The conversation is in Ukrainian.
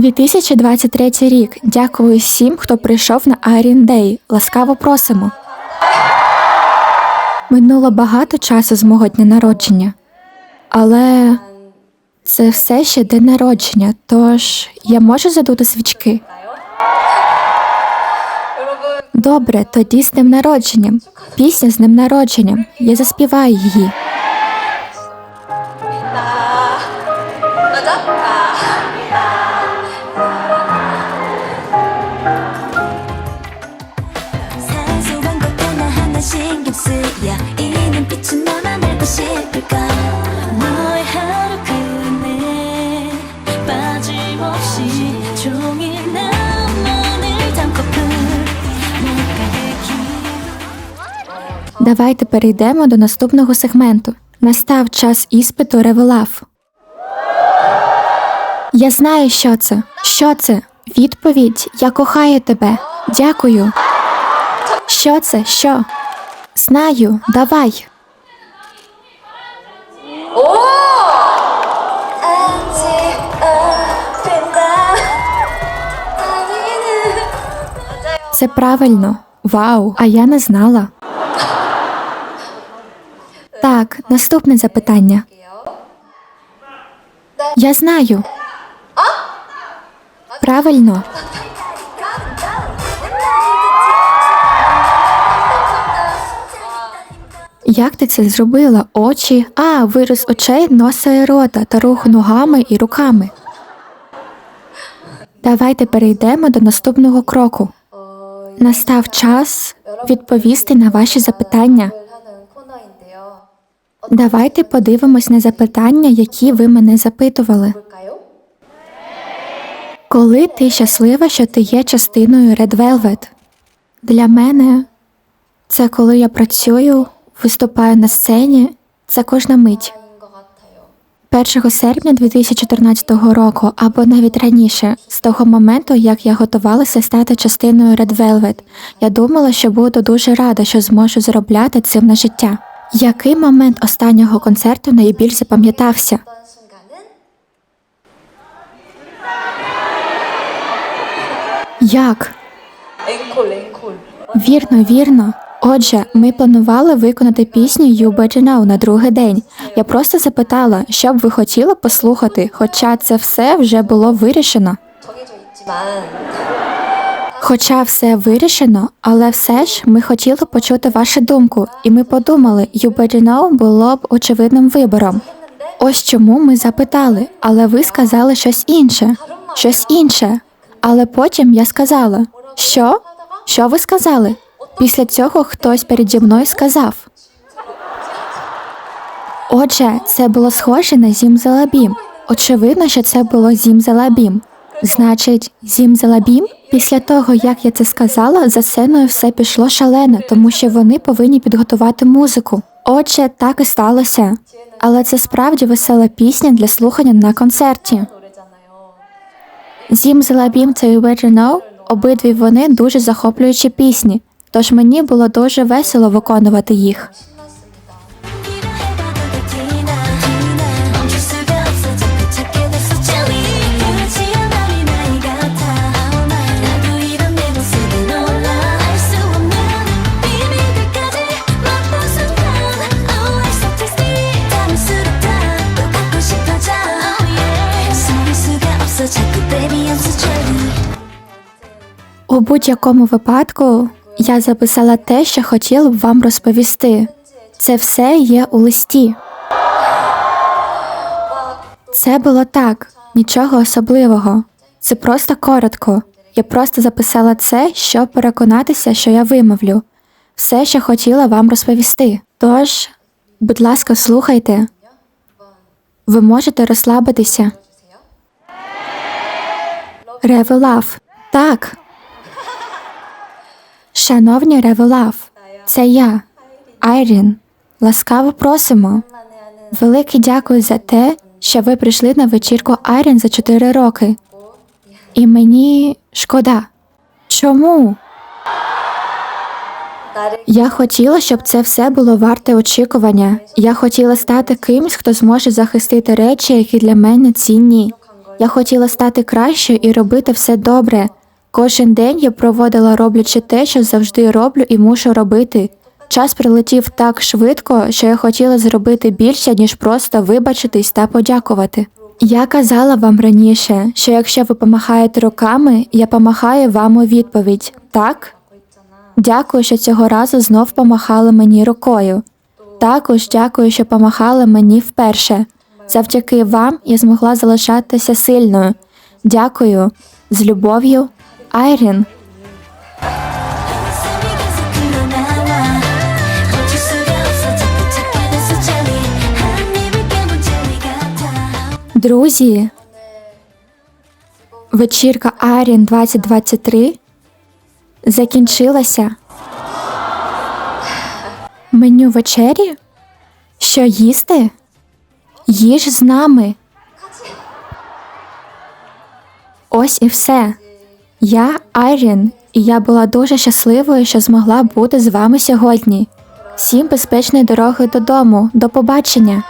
2023 рік. Дякую всім, хто прийшов на Iron Day. Ласкаво просимо. Минуло багато часу з мого дня народження, але це все ще день народження, тож я можу задути свічки. Добре, тоді з днем народженням. Пісня з днем народженням. Я заспіваю її. 싶을까 너의 하루 끝내 빠짐없이 종일 나만을 담고픈 못가게 기 Давайте перейдемо до наступного сегменту. Настав час іспиту Ревелав. Я знаю, що це. Що це? Відповідь Я кохаю тебе. Дякую. Що це? Що? Знаю, давай. Це правильно. Вау, а я не знала. Так, наступне запитання. Я знаю. Правильно. Як ти це зробила? Очі? А, вираз очей, носа і рота та рух ногами і руками. Давайте перейдемо до наступного кроку. Настав час відповісти на ваші запитання. Давайте подивимось на запитання, які ви мене запитували. Коли ти щаслива, що ти є частиною Red Velvet? Для мене це коли я працюю, виступаю на сцені, це кожна мить. 1 серпня 2014 року, або навіть раніше, з того моменту, як я готувалася стати частиною Red Velvet, я думала, що буду дуже рада, що зможу заробляти цим на життя. Який момент останнього концерту найбільш запам'ятався? Як? Вірно, вірно. Отже, ми планували виконати пісню «You Better Now» на другий день. Я просто запитала, що б ви хотіли послухати, хоча це все вже було вирішено. Хоча все вирішено, але все ж ми хотіли почути вашу думку, і ми подумали, «You Better Now» було б очевидним вибором. Ось чому ми запитали, але ви сказали щось інше, щось інше. Але потім я сказала, що? Що ви сказали? Після цього хтось переді мною сказав. Отже, це було схоже на Зім зімзалабім. Очевидно, що це було Зім зімзалабім. Значить, Зім зімзалабім? Після того, як я це сказала, за сценою все пішло шалено, тому що вони повинні підготувати музику. Отже, так і сталося. Але це справді весела пісня для слухання на концерті. Зімзалабім та «You Better Know» – обидві вони дуже захоплюючі пісні тож мені було дуже весело виконувати їх. У будь-якому випадку я записала те, що хотіла б вам розповісти. Це все є у листі. Це було так, нічого особливого. Це просто коротко. Я просто записала це, щоб переконатися, що я вимовлю. Все, що хотіла вам розповісти. Тож, будь ласка, слухайте. Ви можете розслабитися. Ревелав. Так. Шановні Ревелав, це я, Айрін. Ласкаво просимо. Велике дякую за те, що ви прийшли на вечірку Айрін за 4 роки. І мені шкода. Чому? Я хотіла, щоб це все було варте очікування. Я хотіла стати кимсь, хто зможе захистити речі, які для мене цінні. Я хотіла стати кращою і робити все добре. Кожен день я проводила роблячи те, що завжди роблю і мушу робити. Час прилетів так швидко, що я хотіла зробити більше, ніж просто вибачитись та подякувати. Я казала вам раніше, що якщо ви помахаєте руками, я помахаю вам у відповідь, так? Дякую, що цього разу знов помахали мені рукою. Також дякую, що помахали мені вперше. Завдяки вам я змогла залишатися сильною. Дякую. З любов'ю, Айрін. Друзі, вечірка Арін 2023 закінчилася. Меню вечері? Що їсти? Їж з нами. Ось і все. Я Айрін, і я була дуже щасливою, що змогла бути з вами сьогодні. Всім безпечної дороги додому. До побачення!